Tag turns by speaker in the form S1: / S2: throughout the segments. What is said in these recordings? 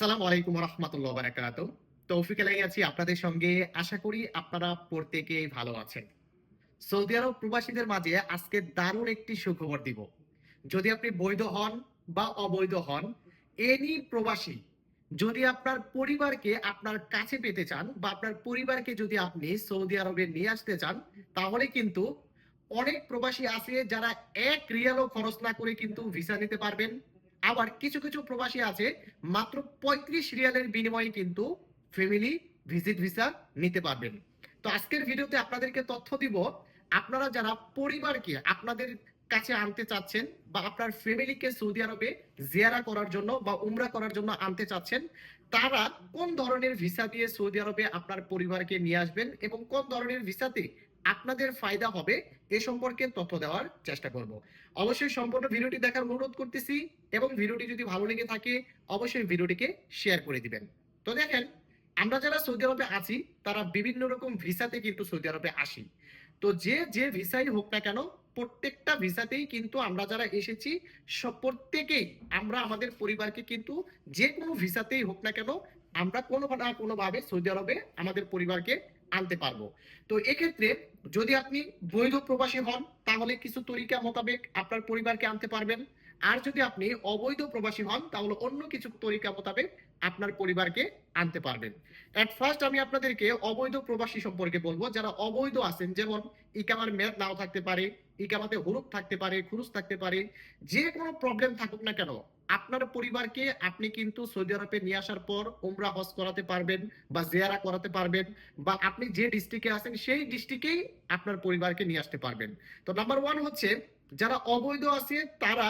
S1: আসসালামু আলাইকুম রহমতুল্লাহ বারাকাত তৌফিক আলাই আছি আপনাদের সঙ্গে। আশা করি আপনারা প্রত্যেকে ভালো আছেন। সৌদি আরব প্রবাসীদের মাঝে আজকে দারুণ একটি সুখবর দিব। যদি আপনি বৈধ হন বা অবৈধ হন এনি প্রবাসী যদি আপনার পরিবারকে আপনার কাছে পেতে চান বা আপনার পরিবারকে যদি আপনি সৌদি আরবে নিয়ে আসতে চান, তাহলে কিন্তু অনেক প্রবাসী আছে যারা এক রিয়ালও খরচ না করে কিন্তু ভিসা নিতে পারবেন। আবার কিছু কিছু প্রবাসী আছে, মাত্র পঁয়ত্রিশ রিয়ালের বিনিময়ে কিন্তু ফ্যামিলি ভিজিট ভিসা নিতে পারবেন। তো আজকের ভিডিওতে আপনাদেরকে তথ্য দিব, আপনারা যারা পরিবারকে আপনাদের কাছে আনতে চাচ্ছেন বা আপনার ফ্যামিলিকে সৌদি আরবে জিয়ারা করার জন্য বা উমরা করার জন্য আনতে চাচ্ছেন, তারা কোন ধরনের ভিসা দিয়ে সৌদি আরবে আপনার পরিবারকে নিয়ে আসবেন এবং কোন ধরনের ভিসাতে আপনাদের ফায়দা হবে এ সম্পর্কে তথ্য দেওয়ার চেষ্টা করব। অবশ্যই সম্পূর্ণ ভিডিওটি দেখার অনুরোধ করতেছি এবং ভিডিওটি যদি ভালো লেগে থাকে, অবশ্যই ভিডিওটিকে শেয়ার করে দিবেন। তো দেখেন, আমরা যারা সৌদি আরবে আছি, তারা বিভিন্ন রকম ভিসাতে কিন্তু সৌদি আরবে আসি। তো যে যে ভিসাই হোক না কেন, প্রত্যেকটা ভিসাতেই কিন্তু আমরা যারা এসেছি, সব প্রত্যেকেই আমরা আমাদের পরিবারকে কিন্তু যে কোনো ভিসাতেই হোক না কেন, আমরা কোনো না কোনোভাবে সৌদি আরবে আমাদের পরিবারকে আনতে পারব। তো এক্ষেত্রে যদি আপনি বৈধ প্রবাসী হন, তাহলে কিছু তরিকা মোতাবেক আপনার পরিবারকে আনতে পারবেন। আর যদি আপনি অবৈধ প্রবাসী হন, তাহলে অন্য কিছু তরিকা মোতাবেক আপনার পরিবারকে আনতে পারবেন। এট ফার্স্ট আমি আপনাদেরকে অবৈধ প্রবাসী সম্পর্কে বলব। যারা অবৈধ আছেন, যেমন ইকামার মেয়াদ নাও থাকতে পারে ইকামাতে হুরুপ থাকতে পারে খুরুস থাকতে পারে, যে কোনো প্রবলেম থাকুক না কেন, আপনার পরিবারকে আপনি কিন্তু সৌদি আরবে নিয়ে আসার পর উমরা, হজ করাতে পারবেন বা জিয়ারা করাতে পারবেন বা আপনি যে ডিস্ট্রিক্টে আছেন সেই ডিস্ট্রিক্টেই আপনার পরিবারকে নিয়ে আসতে পারবেন। তো নাম্বার ওয়ান হচ্ছে, যারা অবৈধ আছে তারা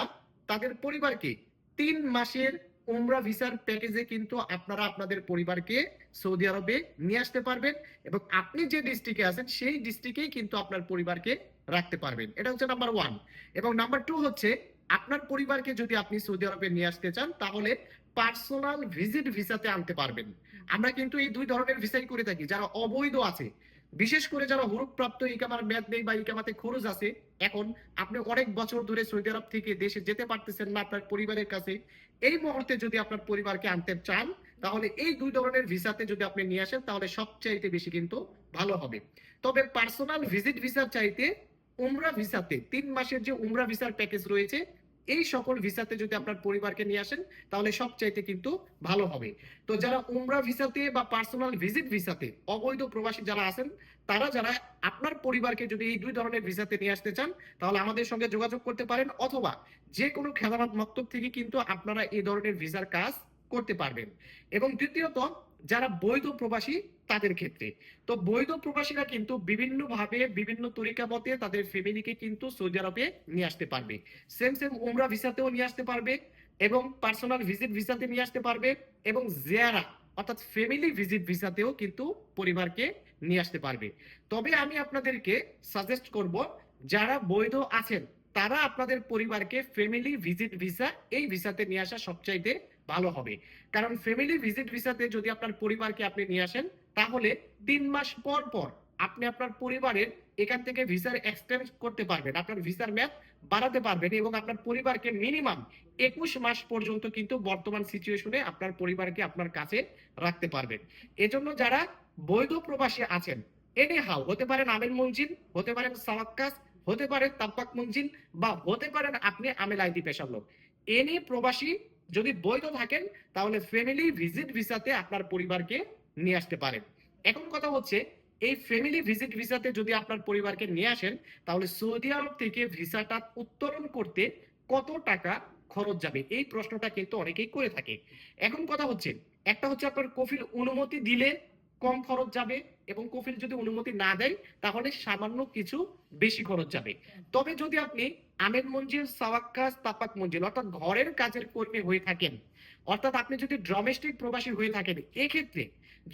S1: তাদের পরিবারকে তিন মাসের উমরা ভিসার প্যাকেজে কিন্তু আপনারা আপনাদের পরিবারকে সৌদি আরবে নিয়ে আসতে পারবেন এবং আপনি যে ডিস্ট্রিক্টে আছেন, সেই ডিস্ট্রিক্টেই কিন্তু আপনার পরিবারকে রাখতে পারবেন। এটা হচ্ছে নাম্বার ওয়ান এবং নাম্বার টু হচ্ছে আপনার পরিবারকে যদি আপনি সৌদি আরবে নিয়ে আসতে চান, তাহলে পার্সোনাল ভিজিট ভিসাতে আনতে পারবেন। আমরা কিন্তু এই দুই ধরনের ভিসাই করে থাকি। যারা অবৈধ আছে, বিশেষ করে যারা হুরুপ্রাপ্ত ইকামার মেয়াদ নেই বা ইকামাতে খরচ আছে, এখন আপনি অনেক বছর ধরে সৌদি আরব থেকে দেশে যেতে পারতেছেন না আপনার পরিবারের কাছে, এই মুহূর্তে যদি আপনার পরিবারকে আনতে চান, তাহলে এই দুই ধরনের ভিসাতে যদি আপনি নিয়ে আসেন, তাহলে সবচাইতে বেশি কিন্তু ভালো হবে। তবে পার্সোনাল ভিজিট ভিসার চাইতে উমরা ভিসাতে, তিন মাসের যে উমরা ভিসার প্যাকেজ রয়েছে এই সকল ভিসাতে যদি আপনার পরিবারকে নিয়ে আসেন, তাহলে সবচাইতে কিন্তু ভালো হবে। তো যারা উমরা ভিসাতে বা পার্সোনাল ভিজিট ভিসাতে, অবৈধ প্রবাসী যারা আছেন, তারা যারা আপনার পরিবারকে যদি এই দুই ধরনের ভিসাতে নিয়ে আসতে চান, তাহলে আমাদের সঙ্গে যোগাযোগ করতে পারেন অথবা যে কোনো খেলামাত মক্তব থেকে কিন্তু আপনারা এই ধরনের ভিসার কাজ করতে পারবেন। এবং দ্বিতীয়ত, যারা বৈধ প্রবাসী তাদের ক্ষেত্রে। তো বৈধ প্রবাসীরা কিন্তু বিভিন্ন ভাবে বিভিন্ন তরিকা মতে তাদের ফ্যামিলিকে কিন্তু সৌদি আরবে নিয়ে আসতে পারবে। সেম সেম উমরা ভিসাতেও নিয়ে আসতে পারবে এবং পার্সোনাল ভিজিট ভিসাতে নিয়ে আসতে পারবে এবং জিয়ারা, অর্থাৎ ফ্যামিলি ভিজিট ভিসাতেও কিন্তু পরিবারকে নিয়ে আসতে পারবে। তবে আমি আপনাদেরকে সাজেস্ট করব, যারা বৈধ আছেন, তারা আপনাদের পরিবারকে ফ্যামিলি ভিজিট ভিসা এই ভিসাতে নিয়ে আসা সবচাইতে ভালো হবে। কারণ ফ্যামিলি ভিজিট ভিসাতে যদি আপনার পরিবারকে আপনি নিয়ে আসেন, তাহলে তিন মাস পর পর আপনি আপনার পরিবারের এখান থেকে ভিসার এক্সটেন্ড করতে পারবেন। আপনার ভিসার মেয়াদ বাড়াতে পারবেন এবং আপনার পরিবারকে মিনিমাম একুশ মাস পর্যন্ত কিন্তু বর্তমান সিচুয়েশনে আপনার পরিবারকে আপনার কাছে রাখতে পারবেন। এজন্য যারা বৈধ প্রবাসী আছেন এনে হাও হতে পারেন আমিন মঞ্জিল, হতে পারেন সাওয়াক্কাস হতে পারেন তাব্বাক মঞ্জিল বা হতে পারেন আপনি আমেল আইডি পেশার লোক। এনি প্রবাসী যদি বৈধ থাকেন, তাহলে ফ্যামিলি ভিজিট ভিসাতে আপনার পরিবারকে নিয়ে আসতে পারেন। এখন কথা হচ্ছে, এই ফ্যামিলি ভিজিট ভিসাতে যদি আপনার পরিবারকে নিয়ে আসেন, তাহলে সৌদি আরব থেকে ভিসাটা উত্তোলন করতে কত টাকা খরচ যাবে? এই প্রশ্নটা কিন্তু অনেকেই করে থাকে। এখন কথা হচ্ছে, একটা হচ্ছে আপনার কফিল অনুমতি দিলে কম খরচ যাবে এবং কফিল যদি অনুমতি না দেয়, তাহলে সামান্য কিছু বেশি খরচ যাবে। তবে যদি আপনি আমের মঞ্জিল সাওয়াক্কাস তাপাক মঞ্জিল অর্থাৎ ঘরের কাজের কর্মী হয়ে থাকেন, অর্থাৎ আপনি যদি ডোমেস্টিক প্রবাসী হয়ে থাকেন, এক্ষেত্রে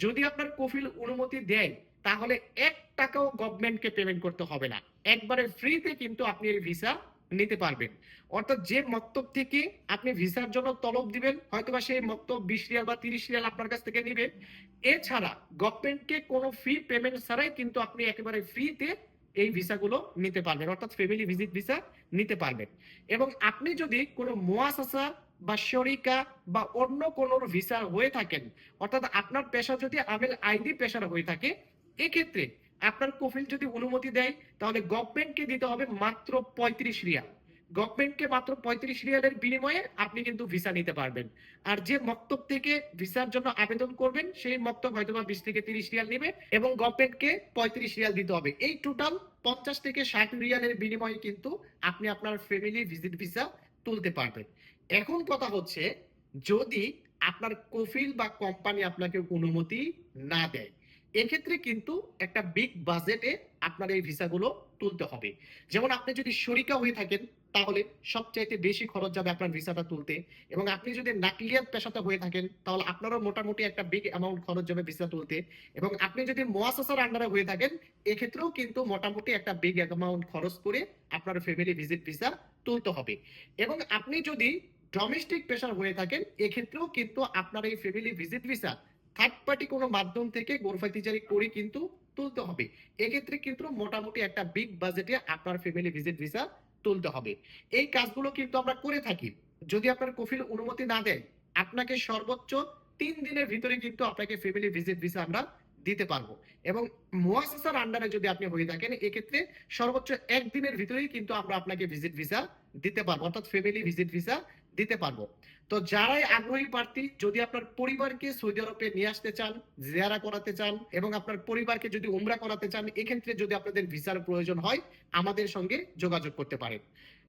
S1: যদি আপনার কফিল অনুমতি দেয়, তাহলে এক টাকাও গভর্নমেন্টকে পেমেন্ট করতে হবে না। একবারে ফ্রিতে কিন্তু আপনি এই ভিসা নিতে পারবেন। অর্থাৎ যে মক্তব থেকে আপনি ভিসার জন্য তলব দিবেন, হয়তোবা সেই মক্তব বিশ রিয়াল বা তিরিশ রিয়াল আপনার কাছ থেকে নিবে। এছাড়া গভর্নমেন্টকে কোনো ফি পেমেন্ট ছাড়াই কিন্তু আপনি একেবারে ফ্রিতে এই ভিসাগুলো নিতে পারবেন। অর্থাৎ ফ্যামিলি ভিজিট ভিসা নিতে পারবেন। এবং আপনি যদি কোনো মোয়াসাসা বা শরিকা বা অন্য কোনো ভিসা হয়ে থাকেন, অর্থাৎ আপনার পেশা যদি আমেল আইডি পেশার হয়ে থাকে, এক্ষেত্রে আপনার কফিল যদি অনুমতি দেয়, তাহলে গভর্নমেন্টকে দিতে হবে মাত্র পঁয়ত্রিশ রিয়াল। গভর্নমেন্টকে মাত্র পঁয়ত্রিশ রিয়ালের বিনিময়ে আপনি কিন্তু ভিসা নিতে পারবেন। আর যে মক্তব থেকে ভিসার জন্য আবেদন করবেন, সেই মক্তব হয়তো বা বিশ থেকে তিরিশ রিয়াল নেবে এবং গভর্নমেন্টকে পঁয়ত্রিশ রিয়াল দিতে হবে। এই টোটাল পঞ্চাশ থেকে ষাট রিয়ালের বিনিময়ে কিন্তু আপনি আপনার ফ্যামিলি ভিজিট ভিসা তুলতে পারবেন। এখন কথা হচ্ছে, যদি আপনার কফিল বা কোম্পানি আপনাকে অনুমতি না দেয় এক্ষেত্রে কিন্তু একটা বিগ বাজেটে আপনার এই ভিসাগুলো তুলতে হবে। যেমন আপনি যদি শরিকা হয়ে থাকেন, তাহলে সবচাইতে বেশি খরচ যাবে আপনার ভিসাটা তুলতে। এবং আপনি যদি নাকলিয়াত পেশাতে হয়ে থাকেন, তাহলে আপনারও মোটামুটি একটা বিগ অ্যামাউন্ট খরচ যাবে ভিসা তুলতে। এবং আপনি যদি মোয়াসাসার আন্ডারে হয়ে থাকেন, এক্ষেত্রেও কিন্তু মোটামুটি একটা বিগ অ্যামাউন্ট খরচ করে আপনার ফ্যামিলি ভিজিট ভিসা তুলতে হবে। এবং আপনি যদি ডোমেস্টিক পেশার হয়ে থাকেন, এক্ষেত্রেও কিন্তু আপনার এই family visit visa third party কোনো মাধ্যম থেকে গোরফাতিজারি করে কিন্তু তুলতে হবে। এক্ষেত্রে কিন্তু মোটামুটি একটা বিগ বাজেটে আপনার ফ্যামিলি ভিজিট ভিসা তুলতে হবে। এই কাজগুলো কিন্তু আমরা করে থাকি। যদি আপনার কফিল অনুমতি না দেয়, আপনাকে সর্বোচ্চ তিন দিনের ভিতরে কিন্তু আপনাকে ফ্যামিলি ভিজিট ভিসা আমরা দিতে পারব। এবং মুয়াসাসার আন্ডারে যদি আপনি হয়ে থাকেন, এক্ষেত্রে সর্বোচ্চ একদিনের ভিতরেই কিন্তু আমরা আপনাকে ভিজিট ভিসা দিতে পারব। অর্থাৎ ফ্যামিলি ভিজিট ভিসা দিতে পারব। তো যারাই আগ্রহী প্রার্থী, যদি আপনার পরিবারকে সৌদি আরবে নিয়ে আসতে চান, জিয়ারা করাতে চান এবং আপনার পরিবারকে যদি উমরা করাতে চান, এক্ষেত্রে যদি আপনাদের ভিসার প্রয়োজন হয়, আমাদের সঙ্গে যোগাযোগ করতে পারেন।